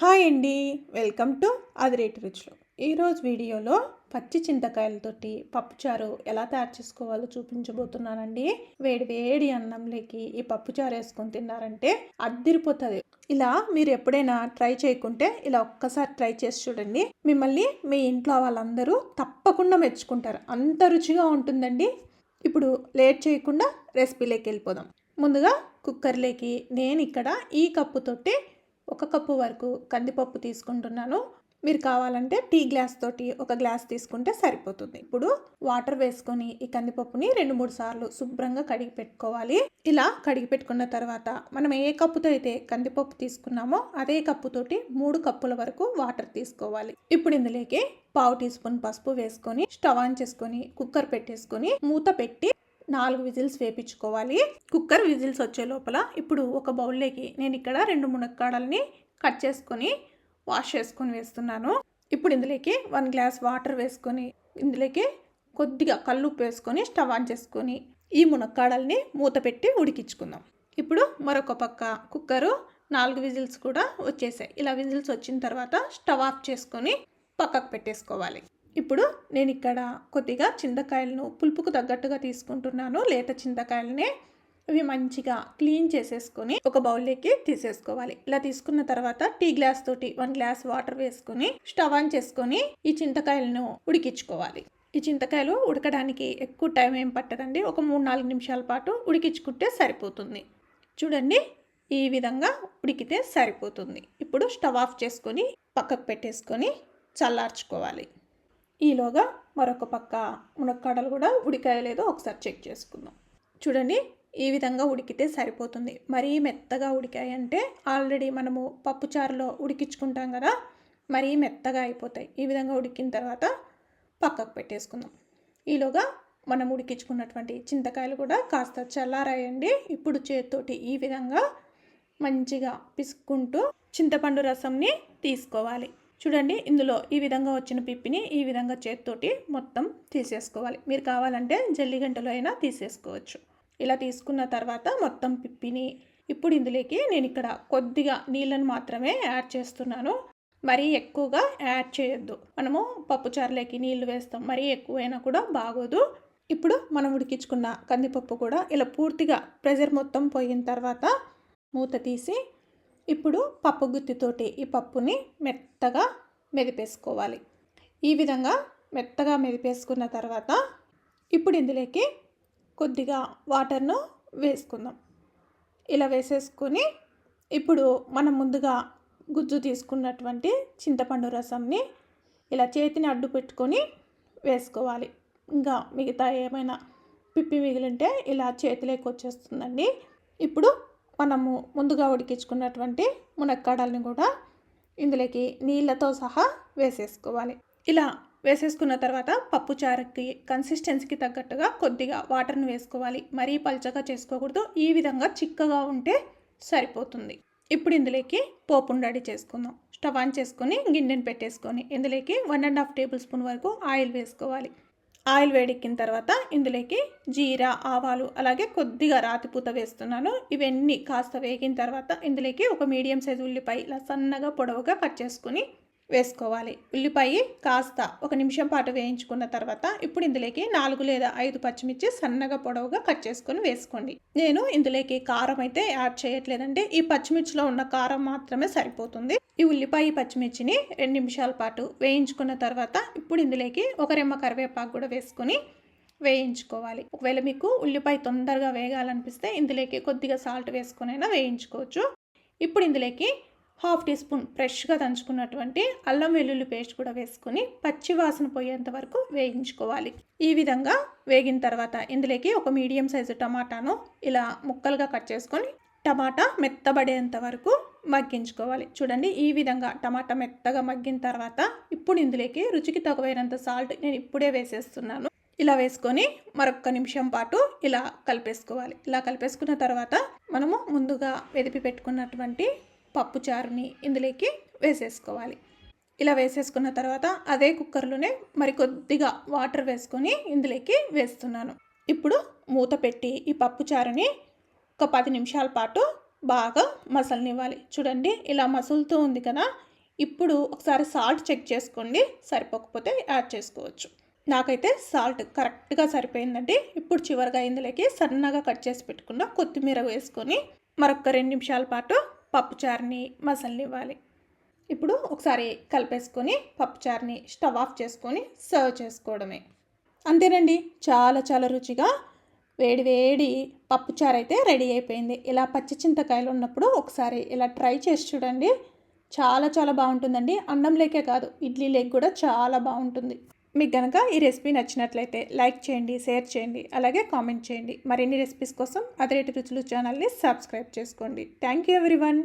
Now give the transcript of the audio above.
Hi అండి. Welcome to అదిరేటి రుచులు. ఈరోజు వీడియోలో పచ్చి చింతకాయలతోటి పప్పుచారు ఎలా తయారు చేసుకోవాలో చూపించబోతున్నానండి. వేడి వేడి అన్నంలోకి ఈ పప్పుచారు వేసుకొని తిన్నారంటే అద్దిరిపోతుంది. ఇలా మీరు ఎప్పుడైనా ట్రై చేయకుంటే ఇలా ఒక్కసారి ట్రై చేసి చూడండి. మిమ్మల్ని మీ ఇంట్లో వాళ్ళందరూ తప్పకుండా మెచ్చుకుంటారు. అంత రుచిగా ఉంటుందండి. ఇప్పుడు లేట్ చేయకుండా రెసిపీలోకి వెళ్ళిపోదాం. ముందుగా కుక్కర్లోకి నేను ఇక్కడ ఈ కప్పుతోటి ఒక కప్పు వరకు కందిపప్పు తీసుకుంటున్నాను. మీరు కావాలంటే టీ గ్లాస్ తోటి ఒక గ్లాస్ తీసుకుంటే సరిపోతుంది. ఇప్పుడు వాటర్ వేసుకొని ఈ కందిపప్పుని రెండు మూడు సార్లు శుభ్రంగా కడిగి పెట్టుకోవాలి. ఇలా కడిగి పెట్టుకున్న తర్వాత మనం ఏ కప్పుతో అయితే కందిపప్పు తీసుకున్నామో అదే కప్పుతోటి మూడు కప్పుల వరకు వాటర్ తీసుకోవాలి. ఇప్పుడు ఇందులోకి పావు టీ స్పూన్ పసుపు వేసుకొని స్టవ్ ఆన్ చేసుకొని కుక్కర్ పెట్టేసుకొని మూత పెట్టి నాలుగు విజిల్స్ వేపించుకోవాలి. కుక్కర్ విజిల్స్ వచ్చే లోపల ఇప్పుడు ఒక బౌల్లోకి నేను ఇక్కడ రెండు మునక్కాడల్ని కట్ చేసుకొని వాష్ చేసుకొని వేస్తున్నాను. ఇప్పుడు ఇందులోకి వన్ గ్లాస్ వాటర్ వేసుకొని ఇందులోకి కొద్దిగా కల్లుప్పు వేసుకొని స్టవ్ ఆన్ చేసుకొని ఈ మునక్కాడల్ని మూత పెట్టి ఉడికించుకుందాం. ఇప్పుడు మరొక పక్క కుక్కరు నాలుగు విజిల్స్ కూడా వచ్చేసాయి. ఇలా విజిల్స్ వచ్చిన తర్వాత స్టవ్ ఆఫ్ చేసుకొని పక్కకు పెట్టేసుకోవాలి. ఇప్పుడు నేను ఇక్కడ కొద్దిగా చింతకాయలను పులుపుకు తగ్గట్టుగా తీసుకుంటున్నాను. లేత చింతకాయలనే ఇవి మంచిగా క్లీన్ చేసేసుకొని ఒక బౌల్లోకి తీసేసుకోవాలి. ఇలా తీసుకున్న తర్వాత టీ గ్లాస్ తోటి వన్ గ్లాస్ వాటర్ వేసుకొని స్టవ్ ఆన్ చేసుకొని ఈ చింతకాయలను ఉడికించుకోవాలి. ఈ చింతకాయలు ఉడకడానికి ఎక్కువ టైం ఏం పట్టదండి. ఒక మూడు నాలుగు నిమిషాల పాటు ఉడికించుకుంటే సరిపోతుంది. చూడండి ఈ విధంగా ఉడికితే సరిపోతుంది. ఇప్పుడు స్టవ్ ఆఫ్ చేసుకొని పక్కకు పెట్టేసుకొని చల్లార్చుకోవాలి. ఈలోగా మరొక పక్క మునక్కాడలు కూడా ఉడికాయలేదో ఒకసారి చెక్ చేసుకుందాం. చూడండి ఈ విధంగా ఉడికితే సరిపోతుంది. మరీ మెత్తగా ఉడికాయంటే ఆల్రెడీ మనము పప్పుచారులో ఉడికించుకుంటాం కదా మరీ మెత్తగా అయిపోతాయి. ఈ విధంగా ఉడికిన తర్వాత పక్కకు పెట్టేసుకుందాం. ఈలోగా మనం ఉడికించుకున్నటువంటి చింతకాయలు కూడా కాస్త చల్లారాయండి. ఇప్పుడు చేతితోటి ఈ విధంగా మంచిగా పిసుక్కుంటూ చింతపండు రసంని తీసుకోవాలి. చూడండి ఇందులో ఈ విధంగా వచ్చిన పిప్పిని ఈ విధంగా చేత్తోటి మొత్తం తీసేసుకోవాలి. మీరు కావాలంటే జల్లిగంటలో అయినా తీసేసుకోవచ్చు. ఇలా తీసుకున్న తర్వాత మొత్తం పిప్పిని ఇప్పుడు ఇందులోకి నేను ఇక్కడ కొద్దిగా నీళ్ళను మాత్రమే యాడ్ చేస్తున్నాను. మరీ ఎక్కువగా యాడ్ చేయొద్దు. మనము పప్పుచారులోకి నీళ్ళు వేస్తాం. మరీ ఎక్కువైనా కూడా బాగోదు. ఇప్పుడు మనం ఉడికించుకున్న కందిపప్పు కూడా ఇలా పూర్తిగా ప్రెజర్ మొత్తం పోయిన తర్వాత మూత తీసి ఇప్పుడు పప్పు గుత్తితోటి ఈ పప్పుని మెత్తగా మెదిపేసుకోవాలి. ఈ విధంగా మెత్తగా మెదిపేసుకున్న తర్వాత ఇప్పుడు ఇందులోకి కొద్దిగా వాటర్ను వేసుకుందాం. ఇలా వేసేసుకొని ఇప్పుడు మనం ముందుగా గుజ్జు తీసుకున్నటువంటి చింతపండు రసంని ఇలా చేతిని అడ్డు పెట్టుకొని వేసుకోవాలి. ఇంకా మిగతా ఏమైనా పిప్పి మిగిలింటే ఇలా చేతిలోకి వచ్చేస్తుందండి. ఇప్పుడు మనము ముందుగా ఉడికించుకున్నటువంటి మునక్కాడల్ని కూడా ఇందులోకి నీళ్ళతో సహా వేసేసుకోవాలి. ఇలా వేసేసుకున్న తర్వాత పప్పు చారుకి కన్సిస్టెన్సీకి తగ్గట్టుగా కొద్దిగా వాటర్ని వేసుకోవాలి. మరీ పల్చగా చేసుకోకూడదు. ఈ విధంగా చిక్కగా ఉంటే సరిపోతుంది. ఇప్పుడు ఇందులోకి పోపుండడి రెడీ చేసుకుందాం. స్టవ్ ఆన్ చేసుకొని గిన్నెని పెట్టేసుకొని ఇందులోకి one and half tablespoon వరకు ఆయిల్ వేసుకోవాలి. ఆయిల్ వేడెక్కిన తర్వాత ఇందులోకి జీరా ఆవాలు అలాగే కొద్దిగా రాతిపూత వేస్తున్నాను. ఇవన్నీ కాస్త వేగిన తర్వాత ఇందులోకి ఒక మీడియం సైజు ఉల్లిపాయ ఇలా సన్నగా పొడవుగా కట్ చేసుకుని వేసుకోవాలి. ఉల్లిపాయ కాస్త ఒక నిమిషం పాటు వేయించుకున్న తర్వాత ఇప్పుడు ఇందులోకి నాలుగు లేదా ఐదు పచ్చిమిర్చి సన్నగా పొడవుగా కట్ చేసుకొని వేసుకోండి. నేను ఇందులోకి కారం అయితే యాడ్ చేయట్లేదండి. ఈ పచ్చిమిర్చిలో ఉన్న కారం మాత్రమే సరిపోతుంది. ఈ ఉల్లిపాయ పచ్చిమిర్చిని రెండు నిమిషాల పాటు వేయించుకున్న తర్వాత ఇప్పుడు ఇందులోకి ఒక రెమ్మ కరివేపాకు కూడా వేసుకొని వేయించుకోవాలి. ఒకవేళ మీకు ఉల్లిపాయ తొందరగా వేగాలనిపిస్తే ఇందులోకి కొద్దిగా సాల్ట్ వేసుకునైనా వేయించుకోవచ్చు. ఇప్పుడు ఇందులోకి హాఫ్ టీ స్పూన్ ఫ్రెష్గా దంచుకున్నటువంటి అల్లం వెల్లుల్లి పేస్ట్ కూడా వేసుకొని పచ్చి వాసన పోయేంత వరకు వేయించుకోవాలి. ఈ విధంగా వేగిన తర్వాత ఇందులోకి ఒక మీడియం సైజు టమాటాను ఇలా ముక్కలుగా కట్ చేసుకొని టమాటా మెత్తబడేంత వరకు మగ్గించుకోవాలి. చూడండి ఈ విధంగా టమాటా మెత్తగా మగ్గిన తర్వాత ఇప్పుడు ఇందులోకి రుచికి తగువైనంత సాల్ట్ నేను ఇప్పుడే వేసేస్తున్నాను. ఇలా వేసుకొని మరొక నిమిషం పాటు ఇలా కలిపేసుకోవాలి. ఇలా కలిపేసుకున్న తర్వాత మనము ముందుగా వెదిపి పెట్టుకున్నటువంటి పప్పు చారుని ఇందులోకి వేసేసుకోవాలి. ఇలా వేసేసుకున్న తర్వాత అదే కుక్కర్లోనే మరి కొద్దిగా వాటర్ వేసుకొని ఇందులోకి వేస్తున్నాను. ఇప్పుడు మూత పెట్టి ఈ పప్పుచారుని ఒక పది నిమిషాల పాటు బాగా మసలనివ్వాలి. చూడండి ఇలా మసులుతూ ఉంది కదా. ఇప్పుడు ఒకసారి సాల్ట్ చెక్ చేసుకోండి. సరిపోకపోతే యాడ్ చేసుకోవచ్చు. నాకైతే సాల్ట్ కరెక్ట్గా సరిపోయిందండి. ఇప్పుడు చివరిగా ఇందులోకి సన్నగా కట్ చేసి పెట్టుకున్న కొత్తిమీర వేసుకొని మరొక రెండు నిమిషాల పాటు పప్పుచారుని మసలనివ్వాలి. ఇప్పుడు ఒకసారి కలిపేసుకొని పప్పుచారుని స్టవ్ ఆఫ్ చేసుకొని సర్వ్ చేసుకోవడమే. అంతేనండి చాలా చాలా రుచిగా వేడి వేడి పప్పుచారు అయితే రెడీ అయిపోయింది. ఇలా పచ్చి చింతకాయలు ఉన్నప్పుడు ఒకసారి ఇలా ట్రై చేసి చూడండి. చాలా చాలా బాగుంటుందండి. అన్నం లేకే కాదు ఇడ్లీ లేక్ కూడా చాలా బాగుంటుంది. మీకు కనుక ఈ రెసిపీ నచ్చినట్లయితే లైక్ చేయండి షేర్ చేయండి అలాగే కామెంట్ చేయండి. మరిన్ని రెసిపీస్ కోసం అదరేటి రుచులు ఛానల్ని సబ్స్క్రైబ్ చేసుకోండి. Thank you everyone.